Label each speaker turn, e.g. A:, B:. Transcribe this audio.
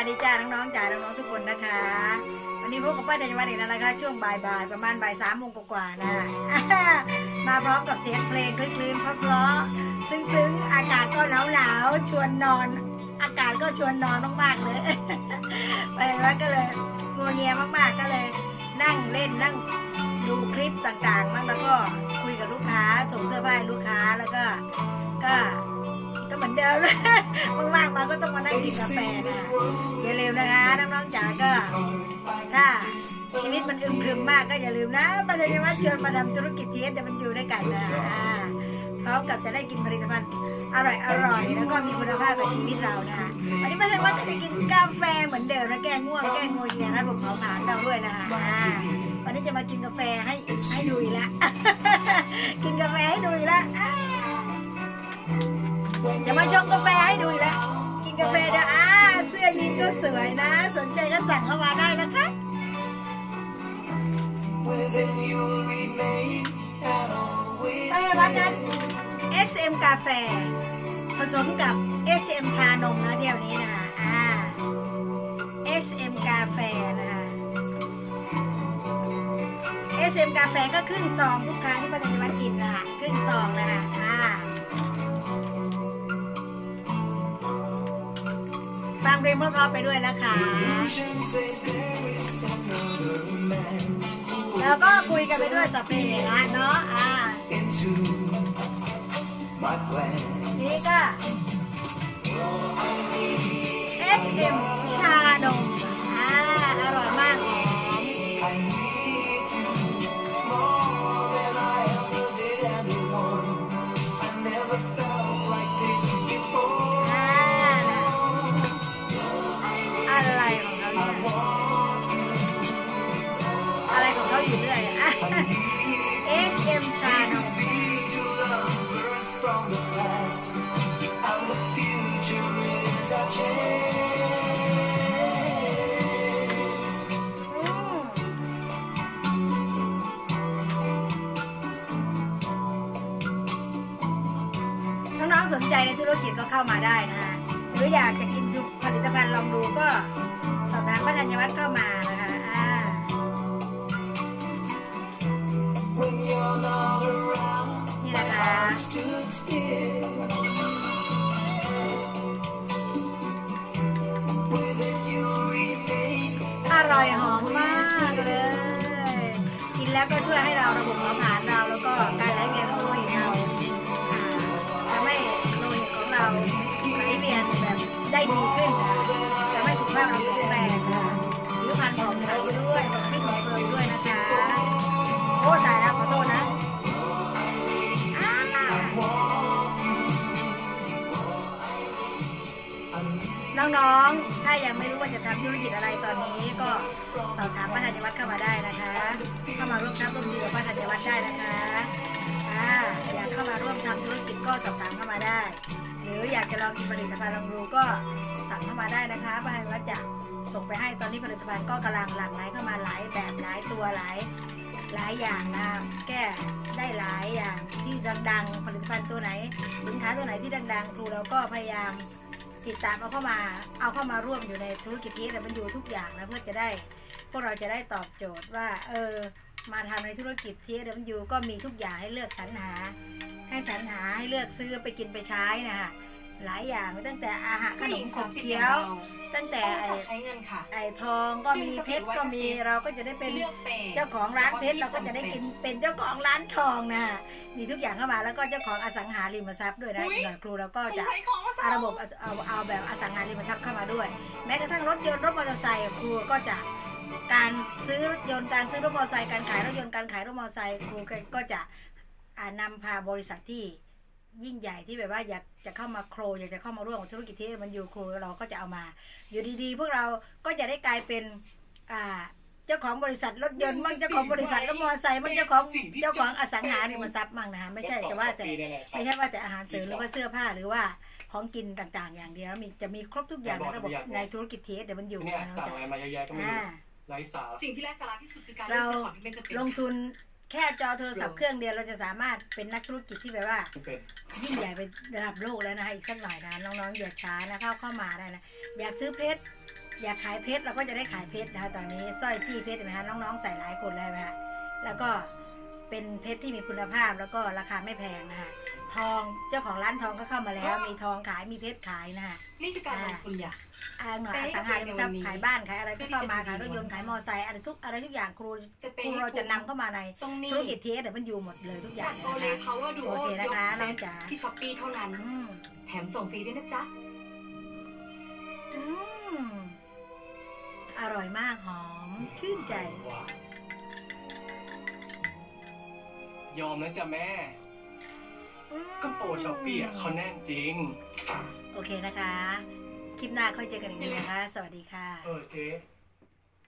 A: วัสดีจ้าน้องๆจ้าน้องๆทุกคนนะคะ วันนี้พบกับป้าธัญวัน์อีกแล้วนะคะ ช่วงบ่ายๆประมาณบ่ายสามโมงกว่าๆนะมาพร้อมกับเสียงเพลงคลื่นๆเพราะๆซึ้งๆอากาศก็หนาวๆชวนนอน อากาศก็ชวนนอนมากๆเลยไปแล้วก็เลยงัวเงียมากๆก็เลย นั่งเล่นนั่งดูคลิปต่างๆบ้างแล้วก็คุยกับลูกค้าส่งเสื้อผ้าให้ลูกค้าแล้วก็ก็ เหมือนเดิมว่างๆมาก็ต้องมานั่งกินกาแฟนะอย่าลืมนะคะน้องๆจ๋าก็ถ้าชีวิตมันอึมครึมมากก็อย่าลืมนะมาเลยว่าชวนมาทำธุรกิจทีเอสเดี๋ยวมันอยู่ด้วยกันนะพร้อมกับจะได้กินผลิตภัณฑ์อร่อยอร่อยแล้วก็มีคุณภาพกับชีวิตเรานะคะวันนี้มาเลยว่าจะได้กินกาแฟเหมือนเดิมนะแก้ง่วงแก้งวงเงียนะผมเผาผลาญเราด้วยนะคะวันนี้จะมากินกาแฟให้ให้ดูอีกแล้ว งกาแฟให้ดูอีกแล้วกินกาแฟเดี๋ยวอ่าเสื้อยีนก็สวยนะ สนใจก็สั่งเข้ามาได้นะคะ
B: Within you'll remain and always
A: ไปวันนั้น SM กาแฟ ผสมกับ SM ชานมนะเดี๋ยวนี้นะคะอ่า SM กาแฟนะคะ SM กาแฟก็ครึ่งซองทุกครั้งที่ป้าจะมากินนะคะครึ่งซองนะคะ ลงเพราะๆไปด้วยนะคะ แล้วก็คุยกันไปด้วยสับเพลงนะเนาะอ่านี่ก็ HM ชาดง สนใจในธุรกิจก็เข้ามาได้นะคะหรืออยากจะกินผลิตภัณฑ์ลองดูก็สอบถามป้าธัญวัฒน์เข้ามานะคะอ่า
B: When you're not around, my
A: นะคะ
B: heart stood still. Within you remain
A: อร่อยหอมมากเลย กินแล้วก็ช่วยให้เราระบบเผาผลา น้องๆ ถ้ายังไม่รู้ว่าจะทำธุรกิจอะไรตอนนี้ก็สอบถามป้าธัญวัฒน์เข้ามาได้นะคะเข้ามาร่วมทำร่วมดีกับป้าธัญวัฒน์ได้นะคะอ่าอยากเข้ามาร่วมทำธุรกิจก็สอบถามเข้ามาได้ หรืออยากจะลองกินผลิตภัณฑ์ลองดูก็สั่งเข้ามาได้นะคะป้าธัญวัฒน์จะส่งไปให้ตอนนี้ผลิตภัณฑ์ก็กำลังหลั่งไหลเข้ามาหลายแบบหลายตัวหลายหลายอย่างนะแก้ได้หลายอย่างที่ดังๆ ผลิตภัณฑ์ตัวไหน สินค้าตัวไหนที่ดังๆ ครูเราก็พยายาม ติดตามเอาเข้ามาเอาเข้ามาร่วมอยู่ในธุรกิจนี้แต่มันอยู่ทุกอย่างนะเพื่อจะได้ พวกเราจะได้ตอบโจทย์ว่า เออมาทำในธุรกิจที่เดมยูก็มีทุกอย่างให้เลือกสรรหา ให้สรรหาให้เลือกซื้อไปกินไปใช้นะคะ หลายอย่างตั้งแต่อาหารข
C: ผู้
A: น
C: หญิ
A: ม
C: ง
A: ข
C: สา
A: อ
C: ม
A: ง
C: สิบอ
A: เคี้
C: ย่าง
A: ยว
C: เรา
A: ตั้งแต่
C: ต้องรู้
A: ไอ้
C: จักใช้เงินค่ะ
A: ไอ้ทองก็มีเพชรก็มีเราก็จะได้เป็น
C: เลือกเปย์
A: เจ้าของร้านเพชรเราก็จะได้กินเป็นเจ้าของร้านทองนะมีทุกอย่างเข้ามาแล้วก็เจ้าของอสังหาริมทรัพย์ด้วยนะ
C: อุ๊ย
A: หน่วยครูเราก็
C: สง
A: จะ
C: สัยของมา
A: เอาระบบเอาเอาเอาแบบอสังหาริมทรัพย์เข้ามาด้วย แม้กระทั่งรถยนต์รถมอเตอร์ไซค์ครูก็จะการซื้อรถยนต์การซื้อรถมอเตอร์ไซค์การขายรถยนต์การขายรถมอเตอร์ไซค์ครูก็จะอ่านำพาบริษัทที่ ยิ่งใหญ่ที่แบบว่าอยากจะเข้ามาโครอยากจะเข้ามาร่วมกับธุรกิจที่มันอยู่ครูเราก็จะเอามา อยู่ดีๆ พวกเราก็จะได้กลายเป็นอ่าเจ้าของบริษัทรถยนต์มั่งเจ้าของบริษัทรถมอเตอร์ไซค์มั่งเจ้าของเจ้าของอสังหาริมทรัพย์มั่งนะคะไม่ใช่แต่ว่าแต่ไม่ใช่ว่าแต่อาหารเสริมหรือว่าเสื้อผ้าหรือว่าของกินต่างๆ อย่างเดียวมีจะมีครบทุกอย่างในระบบในธุรกิจเทสเดี๋ยวมันอยู่
D: เนี่ย
A: นะ
D: สั่งอะไรมาเยอะแยะก็ไม่
A: อ่า
D: รู้ไร้สาระ
C: สิ่งที่แรกสาระที่สุดคือการเลือกซื้อของที่เป็นจะเป็น
A: ลงทุน แค่จอโทรศัพท์เครื่องเดียวเราจะสามารถเป็นนักธุรกิจที่แบบว่า
D: ไม่เป็น
A: ยิ่งใหญ่ไประดับโลกแล้วนะคะอีกสักหน่อยนะน้องๆอย่าช้านะเข้าเข้ามาได้นะอยากซื้อเพชรอยากขายเพชรเราก็จะได้ขายเพชรนะคะตอนนี้สร้อยจี้เพชรเห็นไหมคะน้องๆใส่หลายคนเลยไหมคะแล้วก็เป็นเพชรที่มีคุณภาพแล้วก็ราคาไม่แพงนะคะทองเจ้าของร้านทองก็เข้ามาแล้ว มีทองขายมีเพชรขายนะคะ
C: นี่คือการลงทุนอย่าง
A: อ่าหน่อย
C: เป๊ะ
A: อสังหาริมทรัพย์
C: ในวันนี้
A: ขายบ้านขายอะไรก็เข้ามา
C: เพื่อที่จะ
A: ขายรถยนต์ขายมอเตอร์ไซค์อะไรทุกอะไรทุกอย่างครู
C: จะ
A: ค
C: เป็น
A: รูเราจะนำเข้ามาใน
C: ตรงนี้
A: ธุรกิจเทสแต่มันอยู่หมดเลยทุกอย่า
C: จางกโอเล
A: นะคะ
C: พาวเวอร์ดู
A: โอ
C: โอ
A: เค
C: ย
A: นะ
C: ก
A: คะ
C: เซ
A: น้อง
C: ต
A: จ๋า
C: ที่ช้อปปี้เท่านั้น
A: อืม
C: แถมส่งฟรีด้วยนะจ๊ะ
A: อืมอร่อยมากหอม ชื่นใจ
D: ว้ายอมนะจ๊ะแม่ ก็โปรช้อปปี้อะเขาแน่นจริง
A: โอเคนะคะ คลิปหน้าค่อยเจอกันอีกทีนะคะ สวัสดีค่ะ
D: เออเจ๊